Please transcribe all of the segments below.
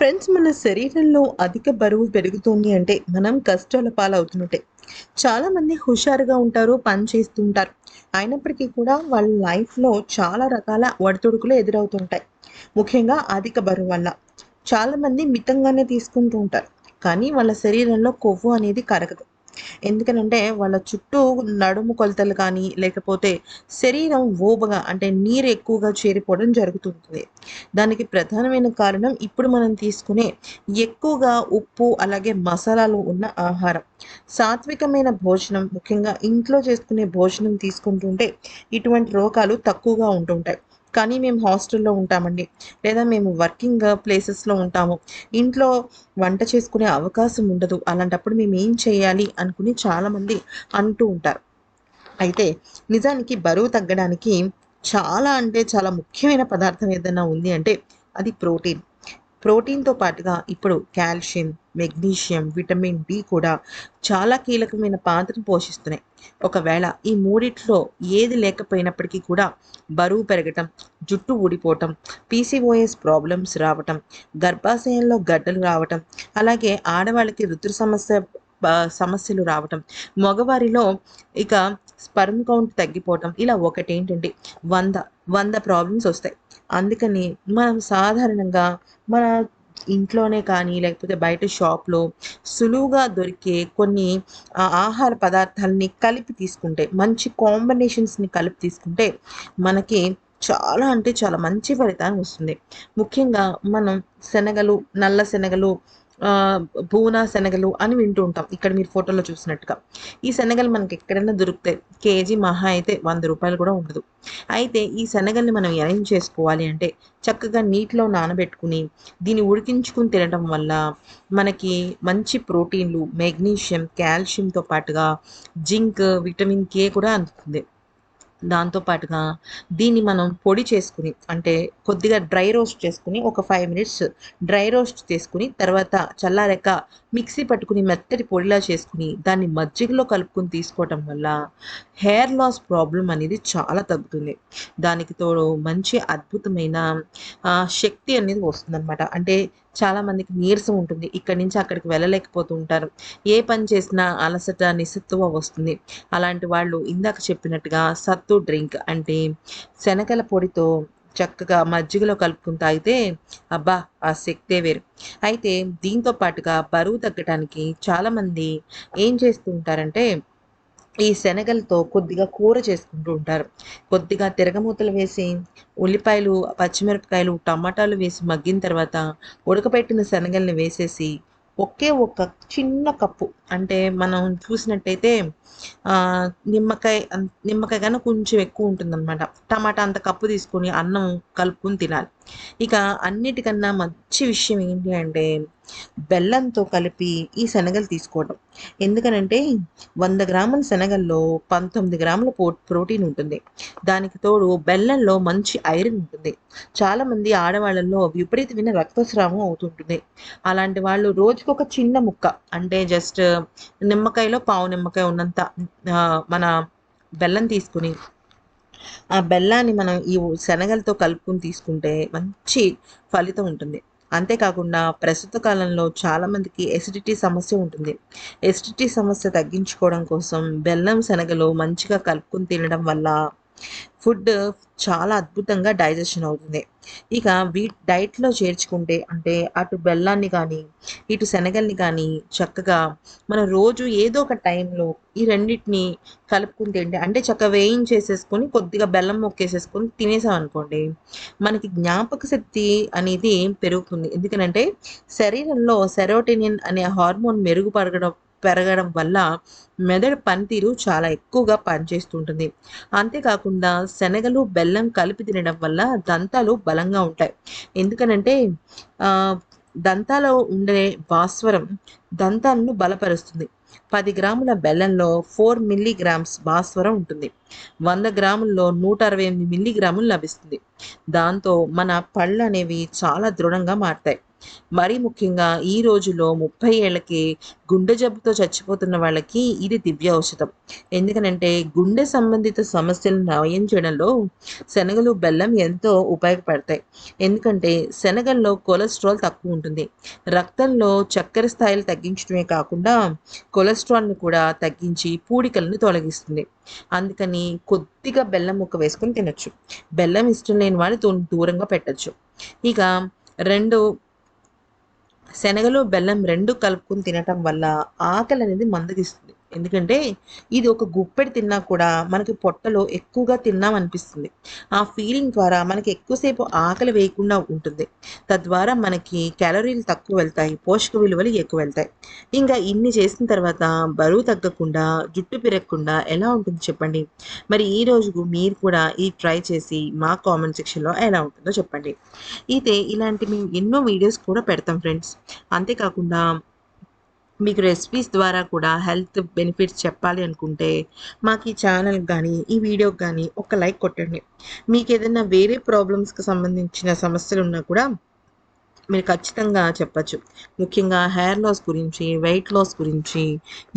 Friends మన శరీరంలో అధిక బరువు పెరుగుతుంది అంటే మనం కష్టాల పాలవుతున్నట్టే చాలా మంది హుషారుగా ఉంటారు పని చేస్తుంటారు. అయినప్పటికీ కూడా వాళ్ళ లైఫ్లో చాలా రకాల ఒడిదుడుకులు ఎదురవుతుంటాయి. ముఖ్యంగా అధిక బరువు వల్ల. చాలా మంది మితంగానే తీసుకుంటూ ఉంటారు. కానీ వాళ్ళ శరీరంలో కొవ్వు అనేది కరగదు. ఎందుకనంటే వాళ్ళ చుట్టూ నడుము కొలతలు కానీ లేకపోతే శరీరం ఓబగా అంటే నీరు ఎక్కువగా చేరిపోవడం జరుగుతుంటుంది. దానికి ప్రధానమైన కారణం ఇప్పుడు మనం తీసుకునే ఎక్కువగా ఉప్పు అలాగే మసాలాలు ఉన్న ఆహారం. సాత్వికమైన భోజనం ముఖ్యంగా ఇంట్లో చేసుకునే భోజనం తీసుకుంటుంటే ఇటువంటి రోగాలు తక్కువగా ఉంటుంటాయి. కానీ మేము హాస్టల్లో ఉంటామండి. లేదా మేము వర్కింగ్ ప్లేసెస్లో ఉంటాము. ఇంట్లో వంట చేసుకునే అవకాశం ఉండదు. అలాంటప్పుడు మేము ఏం చేయాలి అనుకుని చాలామంది అంటూ ఉంటారు. అయితే నిజానికి బరువు తగ్గడానికి చాలా అంటే చాలా ముఖ్యమైన పదార్థం ఏదైనా ఉంది అంటే అది ప్రోటీన్. ప్రోటీన్తో పాటుగా ఇప్పుడు కాల్షియం మెగ్నీషియం విటమిన్ డి కూడా చాలా కీలకమైన పాత్రను పోషిస్తున్నాయి. ఒకవేళ ఈ మూడిట్లో ఏది లేకపోయినప్పటికీ కూడా బరువు పెరగటం జుట్టు ఊడిపోవటం పీసీఓఎస్ ప్రాబ్లమ్స్ రావటం గర్భాశయంలో గడ్డలు రావటం అలాగే ఆడవాళ్ళకి ఋతు సమస్య సమస్యలు రావటం మగవారిలో ఇక స్పర్మ్ కౌంట్ తగ్గిపోవటం ఇలా ఒకటేంటంటే వంద వంద ప్రాబ్లమ్స్ వస్తాయి. అందుకని మనం సాధారణంగా మన ఇంట్లోనే కానీ లేకపోతే బయట షాప్లో సులువుగా దొరికే కొన్ని ఆహార పదార్థాలని కలిపి తీసుకుంటే మంచి కాంబినేషన్స్ని కలిపి తీసుకుంటే మనకి చాలా అంటే చాలా మంచి ఫలితాన్ని వస్తుంది. ముఖ్యంగా మనం శనగలు నల్ల శనగలు బూనా శనగలు అని వింటూ ఉంటాం ఇక్కడ మీరు ఫోటోలో చూసినట్టుగా. ఈ శనగలు మనకి ఎక్కడైనా దొరుకుతాయి కేజీ మహా అయితే వంద రూపాయలు కూడా ఉండదు. అయితే ఈ శనగల్ని మనం అరేంజ్ చేసుకోవాలి అంటే చక్కగా నీటిలో నానబెట్టుకుని దీన్ని ఉడికించుకుని తినడం వల్ల మనకి మంచి ప్రోటీన్లు మెగ్నీషియం కాల్షియంతో పాటుగా జింక్ విటమిన్ కే కూడా అందుతుంది. దాంతో పాటుగా దీన్ని మనం పొడి చేసుకుని అంటే కొద్దిగా డ్రై రోస్ట్ చేసుకుని ఒక ఫైవ్ మినిట్స్ డ్రై రోస్ట్ చేసుకుని తర్వాత చల్లారాక మిక్సీ పట్టుకుని మెత్తటి పొడిలా చేసుకుని దాన్ని మజ్జిగలో కలుపుకొని తీసుకోవటం వల్ల హెయిర్ లాస్ ప్రాబ్లం అనేది చాలా తగ్గుతుంది. దానికి తోడు మంచి అద్భుతమైన శక్తి అనేది వస్తుందన్నమాట. అంటే చాలా మందికి నీరసం ఉంటుంది. ఇక్కడి నుంచి అక్కడికి వెళ్ళలేకపోతూ ఉంటారు. ఏ పని చేసినా అలసట నిస్సత్తువ వస్తుంది. అలాంటి వాళ్ళు ఇందాక చెప్పినట్టుగా సత్తు డ్రింక్ అంటే శనగల పొడితో చక్కగా మజ్జిగలో కలుపుకుని తాగితే అబ్బా ఆ శక్తే వేరు. అయితే దీంతో పాటుగా బరువు తగ్గటానికి చాలామంది ఏం చేస్తూ ఉంటారంటే ఈ శనగలతో కొద్దిగా కూర చేసుకుంటూ ఉంటారు. కొద్దిగా తిరగమూతలు వేసి ఉల్లిపాయలు పచ్చిమిరపకాయలు టమాటాలు వేసి మగ్గిన తర్వాత ఉడకబెట్టిన శనగల్ని వేసేసి ఒకే ఒక చిన్న కప్పు అంటే మనం చూసినట్టయితే నిమ్మకాయ నిమ్మకాయ కన్నా కొంచెం ఎక్కువ ఉంటుందన్నమాట. టమాటా అంత కప్పు తీసుకొని అన్నం కలుపుకొని తినాలి. ఇక అన్నిటికన్నా మంచి విషయం ఏంటి అంటే బెల్లంతో కలిపి ఈ శనగలు తీసుకోవడం. ఎందుకనంటే వంద గ్రాముల శనగల్లో పంతొమ్మిది గ్రాముల పో ప్రోటీన్ ఉంటుంది. దానికి తోడు బెల్లంలో మంచి ఐరన్ ఉంటుంది. చాలామంది ఆడవాళ్ళల్లో విపరీతమైన రక్తస్రావం అవుతుంటుంది అలాంటి వాళ్ళు రోజుకు ఒక చిన్న ముక్క అంటే జస్ట్ నిమ్మకాయలో పావు నిమ్మకాయ ఉన్నంత ఆ, మన బెల్లం తీసుకుని ఆ బెల్లాన్ని మనం ఈ శనగలతో కలుపుకుని తీసుకుంటే మంచి ఫలితం ఉంటుంది. అంతేకాకుండా ప్రస్తుత కాలంలో చాలామందికి ఎసిడిటీ సమస్య ఉంటుంది. ఎసిడిటీ సమస్య తగ్గించుకోవడం కోసం బెల్లం శనగలు మంచిగా కలుపుకుని తినడం వల్ల ఫుడ్ చాలా అద్భుతంగా డైజెషన్ అవుతుంది. ఇక వీ డైట్లో చేర్చుకుంటే అంటే అటు బెల్లాన్ని కానీ ఇటు శనగల్ని కానీ చక్కగా మనం రోజు ఏదో ఒక టైంలో ఈ రెండింటిని కలుపుకుంటే అంటే చక్కగా వేయించేసేసుకొని కొద్దిగా బెల్లం మొక్కేసేసుకొని తినేసాం అనుకోండి మనకి జ్ఞాపక శక్తి అనేది పెరుగుతుంది. ఎందుకనంటే శరీరంలో సెరోటినిన్ అనే హార్మోన్ మెరుగుపరగడం పెరగడం వల్ల మెదడు పనితీరు చాలా ఎక్కువగా పనిచేస్తుంటుంది. అంతేకాకుండా శనగలు బెల్లం కలిపి తినడం వల్ల దంతాలు బలంగా ఉంటాయి. ఎందుకనంటే దంతాలో ఉండే భాస్వరం దంతాలను బలపరుస్తుంది. పది గ్రాముల బెల్లంలో ఫోర్ మిల్లీగ్రామ్స్ భాస్వరం ఉంటుంది. వంద గ్రాముల్లో నూట అరవై ఎనిమిది మిల్లీగ్రాములు లభిస్తుంది. దాంతో మన పళ్ళు అనేవి చాలా దృఢంగా మారుతాయి. మరీ ముఖ్యంగా ఈ రోజుల్లో ముప్పై ఏళ్ళకి గుండె జబ్బుతో చచ్చిపోతున్న వాళ్ళకి ఇది దివ్య ఔషధం. ఎందుకనంటే గుండె సంబంధిత సమస్యలను నయం చేయడంలో శనగలు బెల్లం ఎంతో ఉపయోగపడతాయి. ఎందుకంటే శనగల్లో కొలెస్ట్రాల్ తక్కువ ఉంటుంది. రక్తంలో చక్కెర స్థాయిలు తగ్గించడమే కాకుండా కొలెస్ట్రాల్ని కూడా తగ్గించి పూడికలను తొలగిస్తుంది. అందుకని కొద్దిగా బెల్లం ముక్క వేసుకొని తినొచ్చు. బెల్లం ఇష్టం లేని వాళ్ళు దూరంగా పెట్టచ్చు. ఇక రెండు శనగలు బెల్లం రెండు కలుపుకుని తినటం వల్ల ఆకలి అనేది మందగిస్తుంది. ఎందుకంటే ఇది ఒక గుప్పెడు తిన్నా కూడా మనకి పొట్టలో ఎక్కువగా తిన్నాం అనిపిస్తుంది. ఆ ఫీలింగ్ ద్వారా మనకి ఎక్కువసేపు ఆకలి వేయకుండా ఉంటుంది. తద్వారా మనకి క్యాలరీలు తక్కువ వెళ్తాయి పోషక విలువలు ఎక్కువ వెళ్తాయి. ఇంకా ఇన్ని చేసిన తర్వాత బరువు తగ్గకుండా జుట్టు పెరగకుండా ఎలా ఉంటుంది చెప్పండి? మరి ఈ రోజు మీరు కూడా ఈ ట్రై చేసి మా కామెంట్ సెక్షన్లో ఎలా ఉంటుందో చెప్పండి. అయితే ఇలాంటి మేము ఎన్నో వీడియోస్ కూడా పెడతాం ఫ్రెండ్స్ అంతేకాకుండా మీకు రెసిపీస్ ద్వారా కూడా హెల్త్ బెనిఫిట్స్ చెప్పాలి అనుకుంటే మాకు ఈ ఛానల్ కానీ ఈ వీడియోకి కానీ ఒక లైక్ కొట్టండి. మీకు ఏదైనా వేరే ప్రాబ్లమ్స్కి సంబంధించిన సమస్యలు ఉన్నా కూడా మీరు ఖచ్చితంగా చెప్పచ్చు. ముఖ్యంగా హెయిర్ లాస్ గురించి వెయిట్ లాస్ గురించి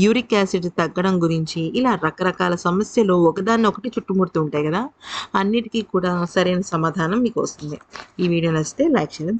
యూరిక్ యాసిడ్ తగ్గడం గురించి ఇలా రకరకాల సమస్యలు ఒకదాన్ని ఒకటి చుట్టుముడుతూ ఉంటాయి కదా అన్నిటికీ కూడా సరైన సమాధానం మీకు వస్తుంది. ఈ వీడియో నచ్చితే లైక్ చేయడం